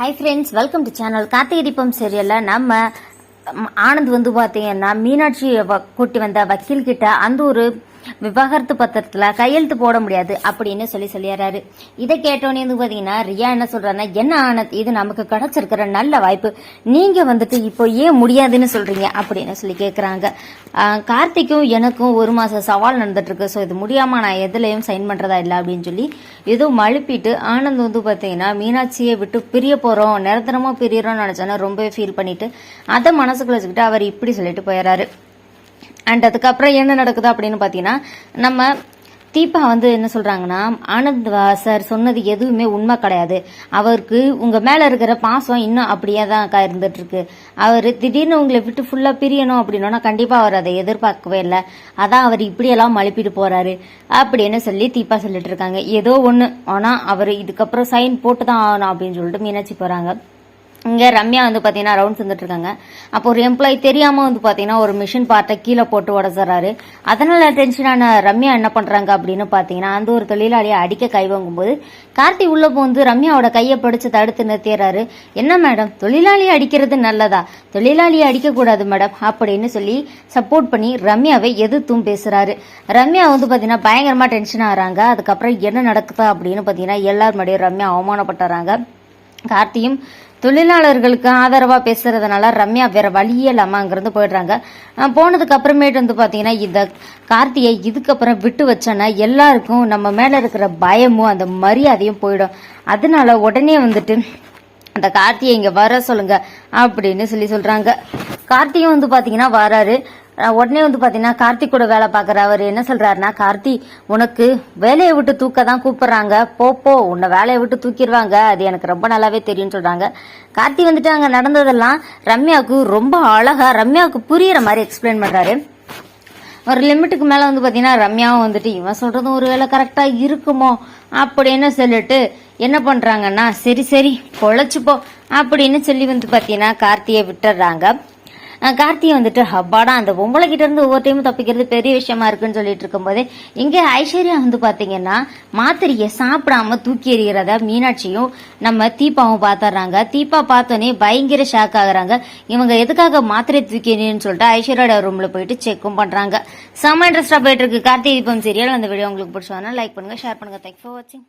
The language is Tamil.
Hi friends welcome to channel Karthigai Deepam சீரியலில் நம்ம ஆனந்த் வந்து பார்த்தீங்கன்னா மீனாட்சி வ- கூட்டி வந்த வக்கீல்கிட்ட அந்த ஒரு விவாகரத்து பத்திரத்துல கையெழுத்து போட முடியாது அப்படின்னு சொல்லி சொல்லிடுறாரு. இதை கேட்டோன்னே வந்து பார்த்தீங்கன்னா ரியா என்ன சொல்றாருன்னா என்ன ஆனந்த் இது நமக்கு கிடைச்சிருக்கிற நல்ல வாய்ப்பு. நீங்க வந்துட்டு இப்போ ஏன் முடியாதுன்னு சொல்றீங்க? அப்படின்னு சொல்லி கேட்குறாங்க கார்த்திக்கும் எனக்கும் ஒரு மாசம் சவால் நடந்துட்டு இருக்கு ஸோ இது முடியாம நான் எதுலையும் சைன் பண்றதா இல்லை அப்படின்னு சொல்லி ஏதோ மழுப்பிட்டு ஆனந்த் வந்து பார்த்தீங்கன்னா மீனாட்சியை விட்டு பிரிய போறோம் நிரந்தரமா பிரியறோம்னு நினைச்சோன்னா ரொம்பவே ஃபீல் பண்ணிட்டு அதை மனசுக்குள்ள வச்சுக்கிட்டு அவர் இப்படி சொல்லிட்டு போயிடுறாரு. அண்ட் அதுக்கப்புறம் என்ன நடக்குது அப்படின்னு பார்த்தீங்கன்னா நம்ம தீபா வந்து என்ன சொல்றாங்கன்னா ஆனந்த் சார் சொன்னது எதுவுமே உண்மை கிடையாது. அவருக்கு உங்க மேல இருக்கிற பாசம் இன்னும் அப்படியே தான் அக்கா இருந்துட்டு இருக்கு அவர் திடீர்னு உங்களை விட்டு ஃபுல்லா பிரியணும் அப்படின்னா கண்டிப்பா அவர் அதை எதிர்பார்க்கவே இல்லை. அதான் அவர் இப்படியெல்லாம் மழுப்பிட்டு போறாரு. அப்படின்னு சொல்லி தீபா சொல்லிட்டு இருக்காங்க. ஏதோ ஒன்று ஆனால் அவர் இதுக்கப்புறம் சைன் போட்டு தான் ஆகணும் அப்படின்னு சொல்லிட்டு மீனாட்சி போறாங்க. இங்கே ரம்யா வந்து பார்த்தீங்கன்னா ரவுண்ட்ஸ் வந்துட்டு இருக்காங்க அப்போ ஒரு எம்ப்ளாயி தெரியாமல் வந்து பார்த்தீங்கன்னா ஒரு மிஷின் பார்ட்டை கீழே போட்டு உடச்சிட்றாரு. அதனால் டென்ஷனான ரம்யா என்ன பண்ணுறாங்க அப்படின்னு பார்த்தீங்கன்னா அந்த ஒரு தொழிலாளியை அடிக்க கை வாங்கும்போது கார்த்தி உள்ளே வந்து ரம்யாவோட கையை பிடிச்சி தடுத்து நிறுத்திடுறாரு. என்ன மேடம் தொழிலாளியை அடிக்கிறது நல்லதா? தொழிலாளியை அடிக்கக்கூடாது மேடம் அப்படின்னு சொல்லி சப்போர்ட் பண்ணி ரம்யாவை எதிர்த்தும் பேசுகிறாரு ரம்யா வந்து பார்த்தீங்கன்னா பயங்கரமாக டென்ஷன் ஆகிறாங்க. அதுக்கப்புறம் என்ன நடக்குதா அப்படின்னு பார்த்தீங்கன்னா எல்லார் முன்னாடியும் ரம்யா அவமானப்பட்டுறாங்க. கார்த்தியும் தொழிலாளர்களுக்கு ஆதரவாக பேசுறதுனால ரம்யா வேற வழியே இல்லாமல் அங்கேருந்து போயிடுறாங்க. போனதுக்கு அப்புறமேட்டு வந்து பார்த்தீங்கன்னா இந்த கார்த்தியை இதுக்கப்புறம் விட்டு வச்சோன்னா எல்லாருக்கும் நம்ம மேலே இருக்கிற பயமும் அந்த மரியாதையும் போயிடும். அதனால உடனே வந்துட்டு அந்த கார்த்தியை இங்கே வர சொல்லுங்க அப்படின்னு சொல்லி சொல்கிறாங்க கார்த்தியும் வந்து பார்த்தீங்கன்னா வராரு. உடனே வந்து பாத்தீங்கன்னா கார்த்திக் கூட வேலை பாக்குற அவர் என்ன சொல்றாருன்னா கார்த்தி உனக்கு வேலையை விட்டு தூக்க தான் கூப்பிடுறாங்க. போ போ. உன்னை வேலையை விட்டு தூக்கிடுவாங்க. அது எனக்கு ரொம்ப நல்லாவே தெரியும்னு சொல்றாங்க. கார்த்தி வந்துட்டு அங்க நடந்ததெல்லாம் ரம்யாவுக்கு ரொம்ப அழகா ரம்யாவுக்கு புரியுற மாதிரி எக்ஸ்பிளைன் பண்றாரு. ஒரு லிமிட்டுக்கு மேல வந்து பாத்தீங்கன்னா ரம்யாவும் வந்துட்டு இவன் சொல்றதும் ஒரு வேலை கரெக்டா இருக்குமோ? அப்படின்னு சொல்லிட்டு என்ன பண்றாங்கன்னா சரி சரி பொழைச்சுப்போ. அப்படின்னு சொல்லி வந்து பாத்தீங்கன்னா கார்த்தியை விட்டுறாங்க. கார்த்தியை வந்துட்டு ஹப்பாடா அந்த பொம்பளை கிட்ட இருந்து ஒவ்வொரு டைமும் தப்பிக்கிறது பெரிய விஷயமா இருக்குன்னு சொல்லிட்டு இருக்கும்போது இங்க ஐஸ்வர்யா வந்து பாத்தீங்கன்னா மாத்திரையை சாப்பிடாம தூக்கி எறிகிறத மீனாட்சியும் நம்ம தீபாவும் பாத்துறாங்க. தீபா பார்த்தோன்னே பயங்கர ஷாக் ஆகுறாங்க. இவங்க எதுக்காக மாத்திரை தூக்கி எறியன்னு சொல்லிட்டு ஐஸ்வர்யோட ரூம்ல போயிட்டு செக்கும் பண்றாங்க. செம்ம இன்ட்ரெஸ்டா போயிட்டு இருக்கு. கார்த்திகை தீபம் சீரியல் அந்த வீடியோ உங்களுக்கு பிடிச்சதுனா லைக் பண்ணுங்க ஷேர் பண்ணுங்க. தேங்க்ஸ் ஃபார் வாட்சிங்